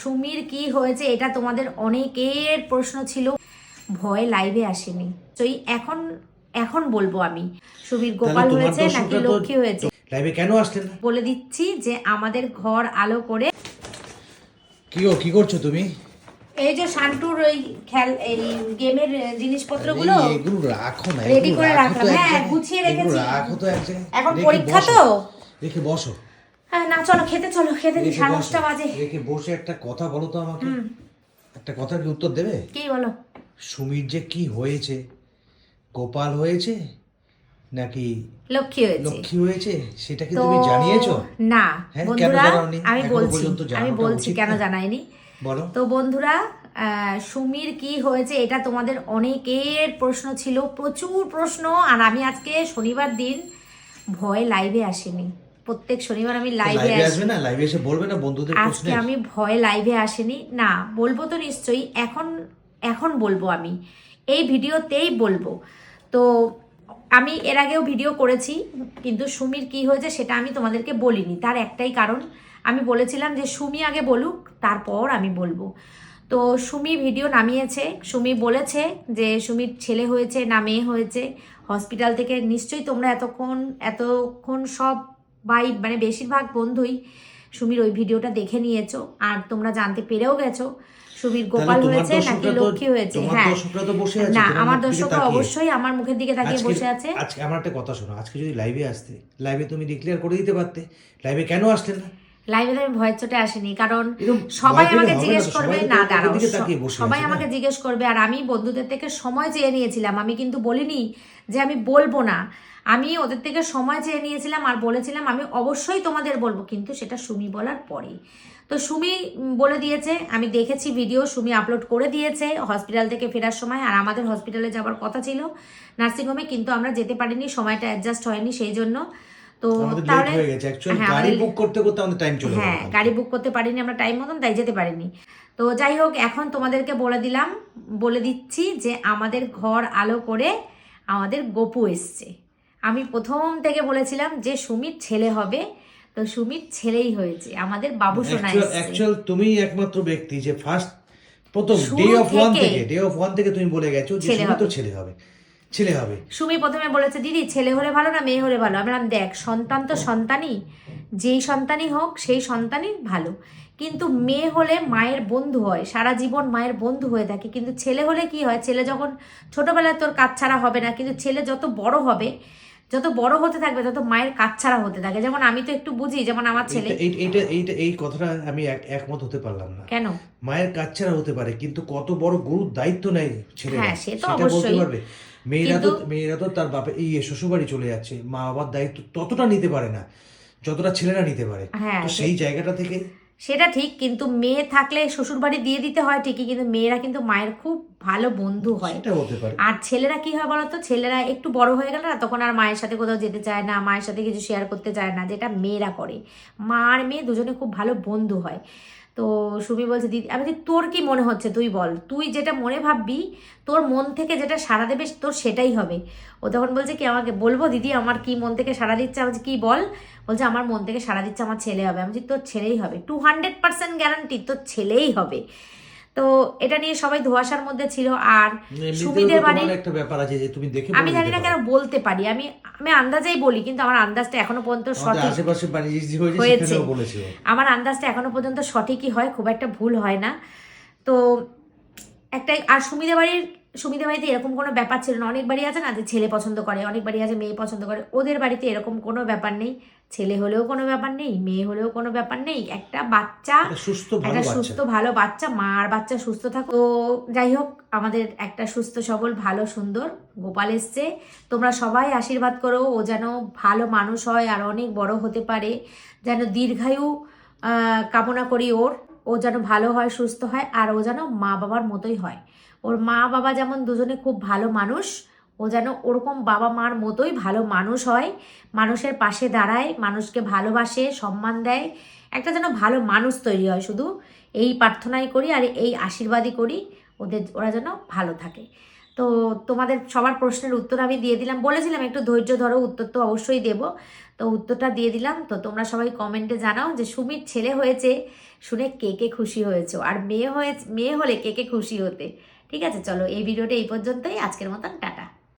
সুমির কি হয়েছে এটা তোমাদের অনেকের প্রশ্ন ছিল। ভয় লাইভে আসেনি। তো এখন এখন বলব আমি। সুমির গোপাল হয়েছে নাকি লক্ষ্মী হয়েছে? লাইভে কেন আসলেন? না বলে দিচ্ছি যে আমাদের ঘর আলো করে কি গো কি করছ তুমি? এই যে শান্টুর ওই খেল এই গেমের জিনিসপত্রগুলো আরে, এগুলো রাখো না এগুলো করে রাখো রাখলাম। হ্যাঁ, গুছিয়ে রেখেছি। রাখো তো এক জায়গায়। এখন পরীক্ষা তো? রেখে বসো। না চলো খেতে চলো খেতে দিই সাড়ে দশটা বাজে। রেখে বসে একটা কথা বলো তো আমাকে। একটা কথার কি উত্তর দেবে? কি বলো? সুমির যে কি হয়েছে? গোপাল হয়েছে? নাকি লক্ষ্মী হয়েছে? লক্ষ্মী হয়েছে? সেটা কি তুমি জানিয়েছো? না হ্যাঁ, বন্ধুরা আমি বলছি আমি বলছি কেন? জানাইনি? বলো। তো বন্ধুরা আহ, সুমির কি হয়েছে এটা তোমাদের অনেকের প্রশ্ন ছিল প্রচুর প্রশ্ন আর আমি আজকে শনিবার দিন ভয় লাইভে আসেনি। প্রত্যেক শনিবার আমি লাইভে লাইভে আসি। আসবে না? লাইভে এসে বলবে না বন্ধুদের আজকে আমি ভয় লাইভে আসেনি। না বলব তো নিশ্চয়ই। এখন এখন বলব আমি। এই ভিডিওতেই বলব। তো আমি এর আগেও ভিডিও করেছি কিন্তু সুমির কি হয়েছে সেটা আমি তোমাদেরকে বলিনি। তার একটাই কারণ আমি বলেছিলাম যে সুমি আগে বলুক তারপর আমি বলব। তো সুমি ভিডিও নামিয়েছে। সুমি বলেছে যে সুমির ছেলে হয়েছে না মেয়ে হয়েছে। হসপিটাল থেকে নিশ্চয়ই তোমরা এতক্ষণ এতক্ষণ সব বাই মানে বেশিরভাগ বন্ধুই সুমির ওই ভিডিওটা দেখে নিয়েছো আর তোমরা জানতে পেরেও গেছো সুমির গোপাল হয়েছে নাকি লক্ষ্মী হয়েছে? হ্যাঁ। দর্শকরা তো বসে আছে না আমার দর্শকরা অবশ্যই আমার মুখের দিকে তাকিয়ে বসে আছে। আজকে আমার একটা কথা শোনো আজকে যদি লাইভে আসতে লাইভে তুমি ডিক্লেয়ার করে দিতে পারতে লাইভে কেন আসলে না? লাইভে আমি ভয়ের চোটে আসেনি কারণ সবাই আমাকে জিজ্ঞেস করবে না দাঁড়াও সবাই আমাকে জিজ্ঞেস করবে আর আমি বন্ধুদের থেকে সময় চেয়ে নিয়েছিলাম আমি কিন্তু বলিনি যে আমি বলব না। আমি ওদের থেকে সময় চেয়ে নিয়েছিলাম আর বলেছিলাম আমি অবশ্যই তোমাদের বলব। কিন্তু সেটা সুমি বলার পরেই। তো সুমি বলে দিয়েছে আমি দেখেছি ভিডিও সুমি আপলোড করে দিয়েছে হসপিটাল থেকে ফেরার সময় আর আমাদের হসপিটালে যাওয়ার কথা ছিল নার্সিংহোমে কিন্তু আমরা যেতে পারিনি সময়টা অ্যাডজাস্ট হয়নি সেই জন্য তো তাহলে হয়ে হ্যাঁ, গাড়ি বুক করতে করতে আমাদের টাইম চলে হ্যাঁ গাড়ি বুক করতে পারিনি আমরা টাইম মতন তাই যেতে পারিনি। তো যাই হোক এখন তোমাদেরকে বলে দিলাম বলে দিচ্ছি যে আমাদের ঘর আলো করে আমাদের গপু এসছে। আমি প্রথম থেকে বলেছিলাম যে সুমির ছেলে হবে তো সুমিত ছেলেই হয়েছে। আমাদের বাবু সোনা এসছে। অ্যাকচুয়াল তুমি একমাত্র ব্যক্তি যে ফার্স্ট প্রথম ডে অফ ওয়ান থেকে- ডে অফ ওয়ান থেকে তুমি বলে গেছো যে ছেলে তো হবে। ছেলে হবে ছেলে হবে। সুমি প্রথমে বলেছে দিদি ছেলে হলে ভালো না মেয়ে হলে ভালো? আমি বললাম দেখ সন্তান তো সন্তানই যেই সন্তানই হোক সেই সন্তানই ভালো। কিন্তু মেয়ে হলে মায়ের বন্ধু হয় সারা জীবন মায়ের বন্ধু হয়ে থাকে। কিন্তু ছেলে হলে কি হয়? ছেলে যখন ছোটবেলায় তোর কাজ ছাড়া হবে না কিন্তু ছেলে যত বড় হবে যত বড় হতে থাকবে তত মায়ের কাজ ছাড়া হতে থাকে। যেমন আমি তো একটু বুঝি যেমন আমার ছেলে। এইটা- এই- এইটা এই কথাটা আমি একমত হতে পারলাম না। কেন? মায়ের কাজ ছাড়া হতে পারে কিন্তু কত বড় গুরুর দায়িত্ব নেয় ছেলে হ্যাঁ, সে তো অবশ্যই। পারবে। মেয়েরা তো মেয়েরা তো তার বাপে এই শ্বশুরবাড়ি চলে যাচ্ছে। মা বাবার দায়িত্ব ততটা নিতে পারে না যতটা ছেলেরা নিতে পারে। হ্যাঁ, তো সেই জায়গাটা থেকে সেটা ঠিক কিন্তু মেয়ে থাকলে শ্বশুর বাড়ি দিয়ে দিতে হয় ঠিকই কিন্তু মেয়েরা কিন্তু মায়ের খুব ভালো বন্ধু হয়। আর ছেলেরা কি হয় বলতো? ছেলেরা একটু বড় হয়ে গেল না তখন আর মায়ের সাথে কোথাও যেতে চায় না মায়ের সাথে কিছু শেয়ার করতে চায় না যেটা মেয়েরা করে। মা আর মেয়ে দুজনে খুব ভালো বন্ধু হয়। তো সুমি বলছে দিদি আমি বলছি, তোর কি মনে হচ্ছে? তুই বল। তুই যেটা মনে ভাববি তোর মন থেকে যেটা সাড়া দেবে তোর সেটাই হবে। ও তখন বলছে কি আমাকে বলব দিদি আমার কি মন থেকে সাড়া দিচ্ছে? আমি কি বল? বলছে আমার মন থেকে সাড়া দিচ্ছে আমার ছেলে হবে। আমি তোর ছেলেই হবে। টু হান্ড্রেড পার্সেন্ট গ্যারান্টি তোর ছেলেই হবে। তো এটা নিয়ে সবাই ধোয়াশার মধ্যে ছিল আর সুবিধে সুমিদের তো বাড়ি একটা ব্যাপার আছে যে তুমি দেখে আমি জানি না কেন বলতে পারি। আমি আমি আন্দাজেই বলি কিন্তু আমার আন্দাজটা এখনও পর্যন্ত সঠিক হয়েছে আমার আন্দাজটা এখনও পর্যন্ত সঠিকই হয় খুব একটা ভুল হয় না। তো একটা আর সুমিদের বাড়ির সুমিদা বাড়িতে এরকম কোনো ব্যাপার ছিল না। অনেক বাড়ি আছে না যে ছেলে পছন্দ করে অনেক বাড়ি আছে মেয়ে পছন্দ করে। ওদের বাড়িতে এরকম কোনো ব্যাপার নেই। ছেলে হলেও কোনো ব্যাপার নেই মেয়ে হলেও কোনো ব্যাপার নেই। একটা বাচ্চা একটা সুস্থ ভালো একটা বাচ্চা। সুস্থ ভালো বাচ্চা মা আর বাচ্চা সুস্থ থাকো তো যাই হোক আমাদের একটা সুস্থ সবল ভালো সুন্দর গোপাল এসছে। তোমরা সবাই আশীর্বাদ করো ও যেন ভালো মানুষ হয় আর অনেক বড় হতে পারে। যেন দীর্ঘায়ু কামনা করি ওর। ও যেন ভালো হয়, সুস্থ হয়, আর ও যেন মা বাবার মতোই হয়। ওর মা বাবা যেমন দুজনে খুব ভালো মানুষ, ও যেন ওরকম বাবা মার মতোই ভালো মানুষ হয়, মানুষের পাশে দাঁড়ায়, মানুষকে ভালোবাসে, সম্মান দেয়, একটা যেন ভালো মানুষ তৈরি হয় শুধু। এই প্রার্থনাই করি আর এই আশীর্বাদই করি, ওদের, ওরা যেন ভালো থাকে। তো তোমাদের সবার প্রশ্নের উত্তর আমি দিয়ে দিলাম। বলেছিলাম একটু ধৈর্য ধরো, উত্তর তো অবশ্যই দেব। তো উত্তরটা দিয়ে দিলাম। তো তোমরা সবাই কমেন্টে জানাও যে সুমির ছেলে হয়েছে শুনে কে কে খুশি হয়েছে? আর মেয়ে হয়ে, মেয়ে হলে কে কে খুশি হতে? ঠিক আছে, চলো এই ভিডিওটা এই পর্যন্তই। আজকের মতন টাটা।